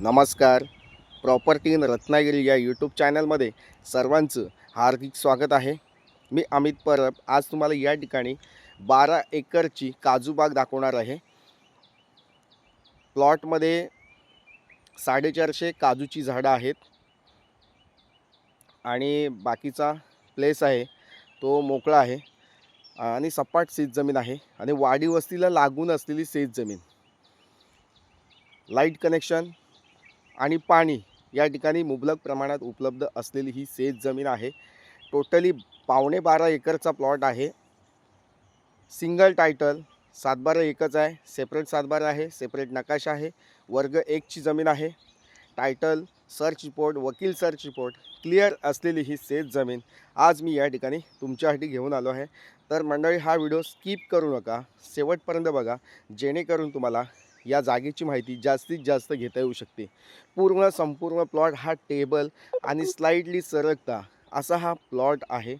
नमस्कार. Property in Ratnagiri या YouTube चॅनलमध्ये सर्वांचं हार्दिक स्वागत आहे. मी अमित परब. आज तुम्हाला या ठिकाणी बारा एकरची काजूबाग दाखवणार आहे. प्लॉटमध्ये साडेचारशे काजूची झाडं आहेत. आणि बाकीचा प्लेस आहे तो मोकळा आहे. आणि सपाट शेत जमीन आहे. आणि वाडी वस्तीला लागून असलेली शेत जमीन. लाइट कनेक्शन आणि पाणी या ठिकाणी मुबलक प्रमाणात उपलब्ध असलेली ही शेत जमीन आहे. टोटली पावणे बारा एकरचा प्लॉट आहे. सिंगल टायटल सातबारा एकच आहे. सेपरेट सातबारा आहे. सेपरेट नकाशा आहे. वर्ग एकची जमीन आहे. टायटल सर्च रिपोर्ट वकील सर्च रिपोर्ट क्लिअर असलेली ही शेत जमीन आज मी या ठिकाणी तुमच्यासाठी घेऊन आलो आहे. तर मंडळी हा व्हिडिओ स्किप करू नका. शेवटपर्यंत बघा. जेणेकरून तुम्हाला या जागेची माहिती जास्तीत जास्त घेता येऊ शकते. पूर्ण संपूर्ण प्लॉट हा टेबल आणि स्लाइडली सरकता असा हा प्लॉट आहे.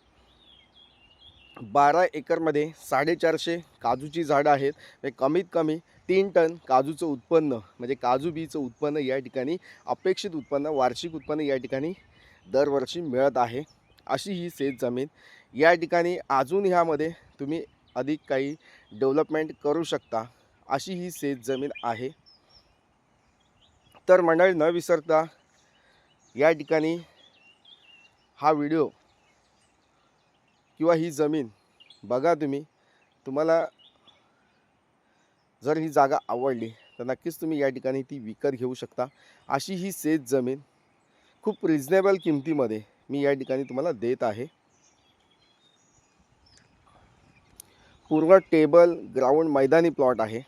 बारा एकरमध्ये साडेचारशे काजूची झाडं आहेत कमीत कमी तीन टन काजूचं उत्पन्न म्हणजे काजू बीचं उत्पन्न या ठिकाणी अपेक्षित उत्पन्न वार्षिक उत्पन्न या ठिकाणी दरवर्षी मिळत आहे. अशी ही शेत जमीन. या ठिकाणी अजून ह्यामध्ये तुम्ही अधिक काही डेव्हलपमेंट करू शकता. अशी ही शेत जमीन आहे. तर मंडळी न विसरता या ठिकाणी हा व्हिडिओ किंवा ही जमीन बघा तुम्ही. तुम्हाला जर ही जागा आवडली तर नक्कीच तुम्ही या ठिकाणी ती विकत घेऊ शकता. अशी ही शेत जमीन खूप रिजनेबल किमतीमध्ये मी या ठिकाणी तुम्हाला देत आहे. पूर्ण टेबल ग्राउंड मैदानी प्लॉट आहे.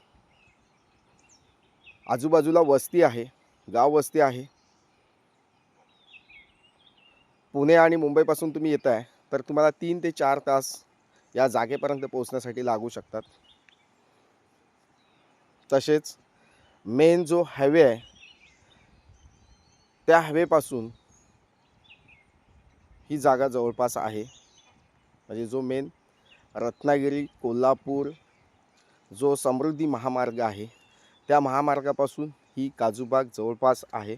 आजूबाजूला वस्ती आहे गाव वस्ती आहे. पुणे आणि मुंबईपासून तुम्ही येत आहे तर तुम्हाला तीन ते चार तास या जागेपर्यंत पोहोचण्यासाठी लागू शकतात. तसेच मेन जो हायवे आहे त्या हायवेपासून ही जागा जवळपास आहे. म्हणजे जो मेन रत्नागिरी कोल्हापूर जो समृद्धी महामार्ग आहे त्या महामार्गापासून ही काजूबाग जवळपास आहे.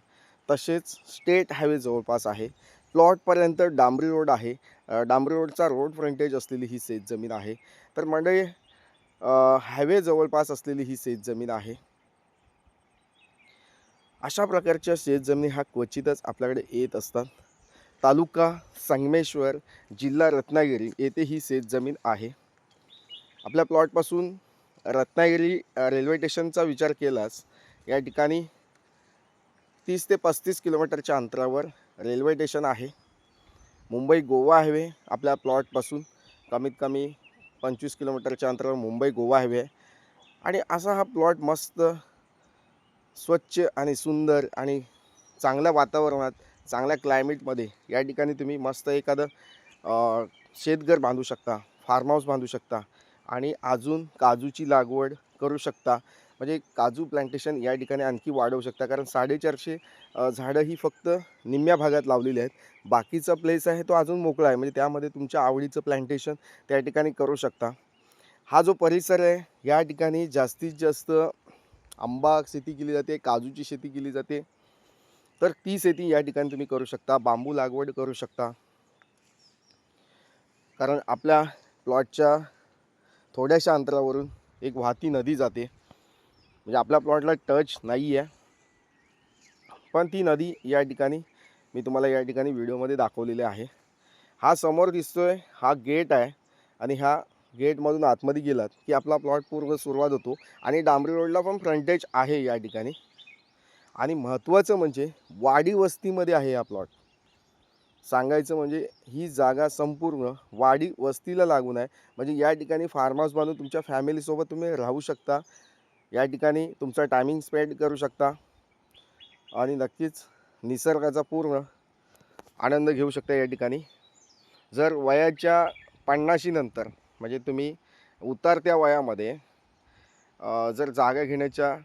तसेच स्टेट हायवे जवळपास आहे. प्लॉटपर्यंत डांबरी रोड आहे. डांबरी रोडचा रोड फ्रंटेज असलेली ही शेत जमीन आहे. तर मंडळी हायवे जवळपास असलेली ही शेत जमीन आहे. अशा प्रकारच्या शेतजमिनी हा क्वचितच आपल्याकडे येत असतात. तालुका संगमेश्वर जिल्हा रत्नागिरी येथे ही शेतजमीन आहे. आपल्या प्लॉटपासून रत्नागिरी रेल्वे स्टेशनचा विचार केलास या ठिकाणी तीस ते पस्तीस किलोमीटरच्या अंतरावर रेल्वे स्टेशन आहे. मुंबई गोवा हायवे आपल्या प्लॉटपासून कमीत कमी पंचवीस किलोमीटरच्या अंतरावर मुंबई गोवा हायवे आहे. आणि असा हा प्लॉट मस्त स्वच्छ आणि सुंदर आणि चांगल्या वातावरणात चांगल्या क्लायमेटमध्ये या ठिकाणी तुम्ही मस्त एखादं शेतघर बांधू शकता फार्म हाऊस बांधू शकता. आणि अजून काजूची लागवड करू शकता. म्हणजे काजू प्लांटेशन या ठिकाणी आणखी वाढवू शकता. कारण साडेचारशे झाडं ही फक्त निम्म्या भागात लावलेली आहेत. बाकीचा प्लेस आहे तो अजून मोकळा आहे. म्हणजे त्यामध्ये तुमच्या आवडीचं प्लांटेशन त्या ठिकाणी करू शकता. हा जो परिसर आहे या ठिकाणी जास्तीत जास्त आंबा शेती केली जाते काजूची शेती केली जाते. तर ती शेती या ठिकाणी तुम्ही करू शकता. बांबू लागवड करू शकता. कारण आपल्या प्लॉटच्या थोड्याशा अंतरावरून एक वाहती नदी जाते. म्हणजे आपल्या प्लॉटला टच नाही आहे पण ती नदी या ठिकाणी मी तुम्हाला या ठिकाणी व्हिडिओमध्ये दाखवलेली आहे. हा समोर दिसतो आहे हा गेट आहे आणि ह्या गेटमधून आतमध्ये गेलात की आपला प्लॉट पूर्ण सुरुवात होतो. आणि डांबरी रोडला पण फ्रंटेज आहे या ठिकाणी. आणि महत्त्वाचं म्हणजे वाडी वस्तीमध्ये आहे हा प्लॉट सांगायचं म्हणजे ही जागा संपूर्ण वाडी वस्तीला लागून आहे. म्हणजे या ठिकाणी फार्म हाऊस बांधून तुमच्या फॅमिलीसोबत तुम्ही राहू शकता. या ठिकाणी तुमचा टायमिंग स्पेंड करू शकता. आणि नक्कीच निसर्गाचा पूर्ण आनंद घेऊ शकता या ठिकाणी. जर वयाच्या पन्नाशीनंतर म्हणजे तुम्ही उतारत्या वयामध्ये जर जागा घेण्याच्या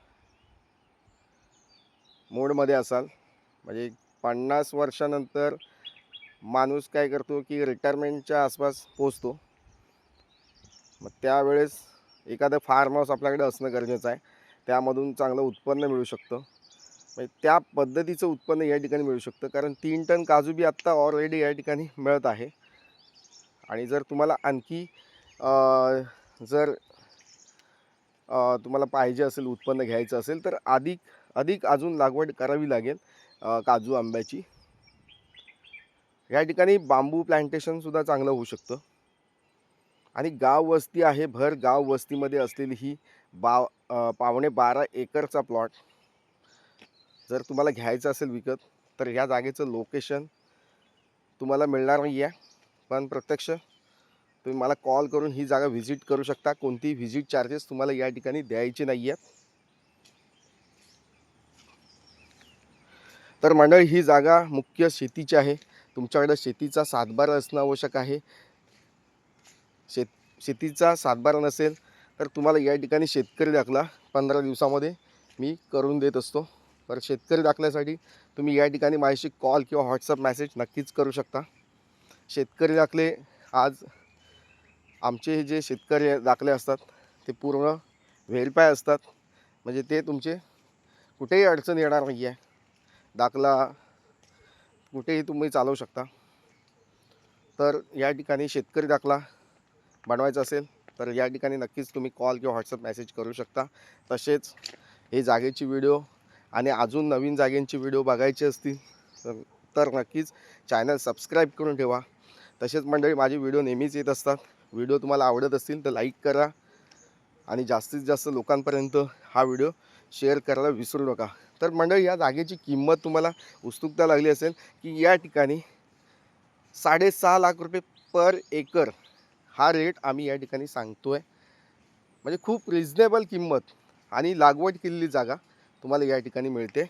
मोडमध्ये असाल म्हणजे पन्नास वर्षानंतर माणूस काय करतो की रिटायरमेंटच्या आसपास पोचतो. मग त्यावेळेस एखादं फार्म हाऊस आपल्याकडे असणं गरजेचं आहे. त्यामधून चांगलं उत्पन्न मिळू शकतं. म्हणजे त्या पद्धतीचं उत्पन्न या ठिकाणी मिळू शकतं. कारण तीन टन काजू बी आत्ता ऑलरेडी या ठिकाणी मिळत आहे. आणि जर तुम्हाला आणखी जर तुम्हाला पाहिजे असेल उत्पन्न घ्यायचं असेल तर अधिक अधिक अजून लागवड करावी लागेल काजू आंब्याची. या ठिकाणी बांबू प्लांटेशनसुद्धा चांगलं होऊ शकतं. आणि गाव वस्ती आहे भर गाव वस्तीमध्ये असलेली ही बा पावणे बारा एकरचा प्लॉट जर तुम्हाला घ्यायचं असेल विकत तर ह्या जागेचं लोकेशन तुम्हाला मिळणार नाही आहे पण प्रत्यक्ष तुम्ही मला कॉल करून ही जागा व्हिजिट करू शकता. कोणतीही व्हिजिट चार्जेस तुम्हाला या ठिकाणी द्यायचे नाही आहेत तर मंडळी ही जागा मुख्य शेतीची आहे. तुमच्याकडं शेतीचा सातबारा असणं आवश्यक आहे. शेत शेतीचा सातबारा नसेल तर तुम्हाला या ठिकाणी शेतकरी दाखला पंधरा दिवसामध्ये मी करून देत असतो. तर शेतकरी दाखल्यासाठी तुम्ही या ठिकाणी माझ्याशी कॉल किंवा व्हॉट्सअप मेसेज नक्कीच करू शकता. शेतकरी दाखले आज आमचे जे शेतकरी दाखले असतात ते पूर्ण व्हेरीफाय असतात. म्हणजे ते तुमचे कुठेही अडचण येणार नाही आहे दाखला कुठेही तुम्ही चालवू शकता. तर या ठिकाणी शेतकरी दाखला बनवायचा असेल तर या ठिकाणी नक्कीच तुम्ही कॉल किंवा व्हॉट्सअप मेसेज करू शकता. तसेच हे जागेची व्हिडिओ आणि अजून नवीन जागेंची व्हिडिओ बघायचे असतील तर तर नक्कीच चॅनल सबस्क्राईब करून ठेवा. तसेच मंडळी माझे व्हिडिओ नेहमीच येत असतात. व्हिडिओ तुम्हाला आवडत असतील तर लाईक करा. आणि जास्तीत जास्त लोकांपर्यंत हा व्हिडिओ शेअर करायला विसरू नका. तर मंडळी या जागेची किंमत तुम्हाला उत्सुकता लागली असेल की या ठिकाणी साडेसहा लाख रुपये पर एकर हा रेट आम्ही या ठिकाणी सांगतो आहे म्हणजे खूप रिजनेबल किंमत आणि लागवड केलेली जागा तुम्हाला या ठिकाणी मिळते.